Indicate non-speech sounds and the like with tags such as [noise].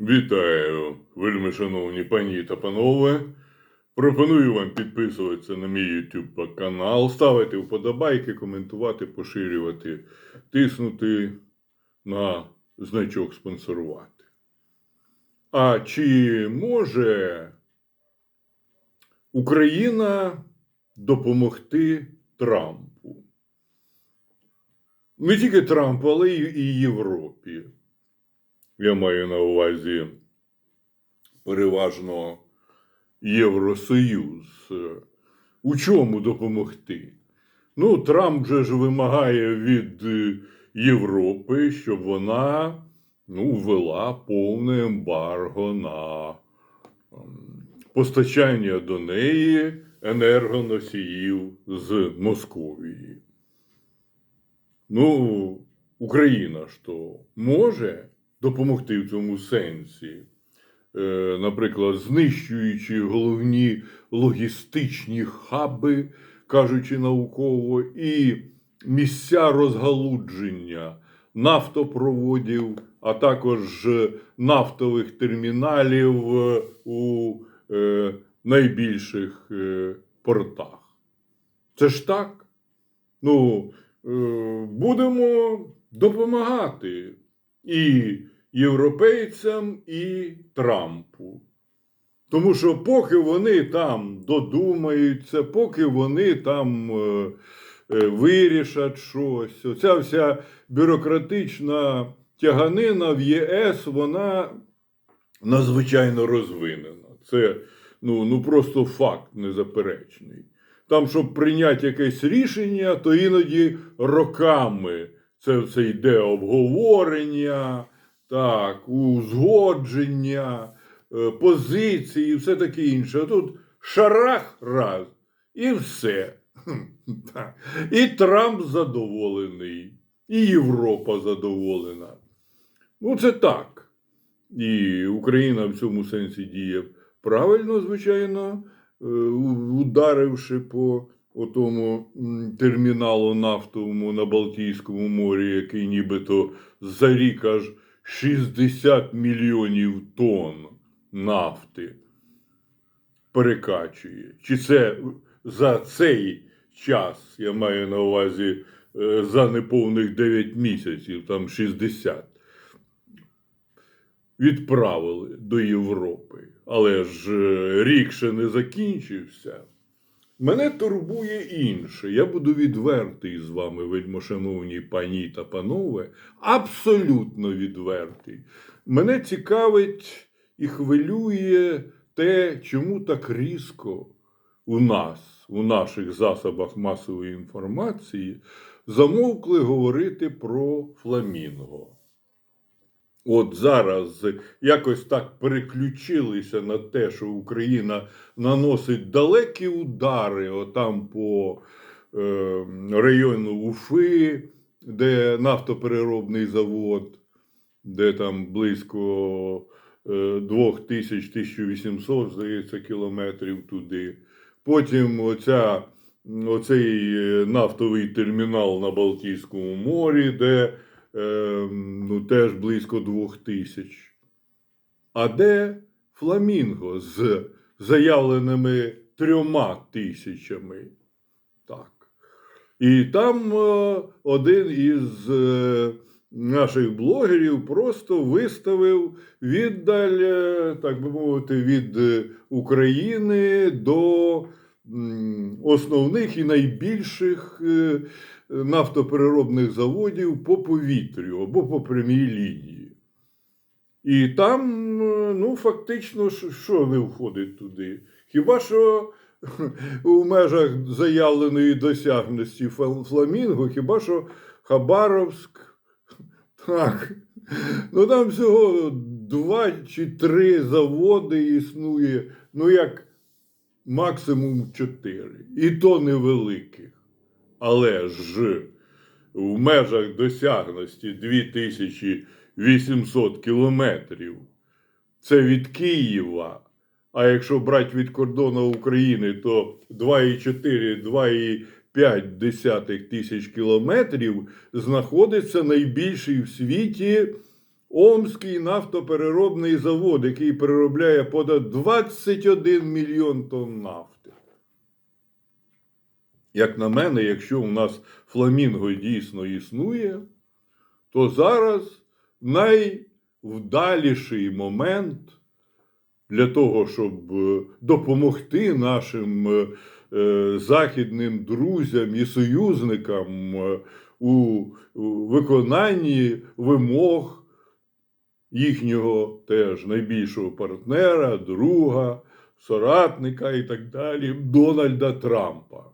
Вітаю, вельми шановні пані та панове. Пропоную вам підписуватися на мій YouTube канал, ставити вподобайки, коментувати, поширювати, тиснути на значок спонсорувати. А чи може Україна допомогти Трампу? Не тільки Трампу, але й і Європі. Я маю на увазі переважно Євросоюз. У чому допомогти? Ну, Трамп же ж вимагає від Європи, щоб вона ну, ввела повне ембарго на ем, постачання до неї енергоносіїв з Московії. Ну, Україна ж то може допомогти в цьому сенсі, Е, наприклад, знищуючи головні логістичні хаби, кажучи науково, і місця розгалудження нафтопроводів, а також нафтових терміналів е, у е, найбільших портах. Це ж так. Ну, будемо допомагати і європейцям, і Трампу. Тому що поки вони там додумаються, поки вони там е, е, вирішать щось, оця вся бюрократична тяганина в ЄС, вона надзвичайно розвинена. Це ну, ну просто факт незаперечний. Там, щоб прийняти якесь рішення, то іноді роками це все йде обговорення, так, узгодження, е, позиції і все таке інше. А тут шарах раз і все. І Трамп задоволений, і Європа задоволена. Ну, це так. І Україна в цьому сенсі діє правильно, звичайно, е, ударивши по отому терміналу нафтовому на Балтійському морі, який нібито за рік аж 60 мільйонів тонн нафти перекачує. Чи це за цей час, я маю на увазі е, за неповних 9 місяців, там 60 відправили до Європи. Але ж е, рік ще не закінчився. Мене турбує інше. Я буду відвертий з вами, вельмошановні пані та панове, абсолютно відвертий. Мене цікавить і хвилює те, чому так різко у нас, у наших засобах масової інформації, замовкли говорити про фламінго. От зараз якось так переключилися на те, що Україна наносить далекі удари отам по е, району Уфи, де нафтопереробний завод, де там близько е, 2000-1800, здається, кілометрів туди. Потім оця, оцей е, нафтовий термінал на Балтійському морі, де ну, теж близько двох тисяч. А де Фламінго з заявленими трьома тисячами? Так. І там е, один із е, наших блогерів просто виставив віддаль, е, так би мовити, від України до основних і найбільших нафтопереробних заводів по повітрю або по прямій лінії. І там, е, ну, фактично, що- не входить туди? Хіба що [laughs] у межах заявленої досягності Фла- Фламінго, хіба що Хабаровськ. [laughs] Так. Ну там всього два чи три заводи існує, ну як максимум чотири. І то невеликих. Але ж в межах досягності 2800 кілометрів. Це від Києва. А якщо брати від кордону України, то 2,4-2,5 тисяч кілометрів знаходиться найбільший в світі Омський нафтопереробний завод, який переробляє понад 21 мільйон тонн нафти. Як на мене, якщо у нас фламінго дійсно існує, то зараз найвдаліший момент для того, щоб е, допомогти нашим е, е, західним друзям і союзникам у виконанні вимог їхнього теж найбільшого партнера, друга, соратника і так далі, Дональда Трампа.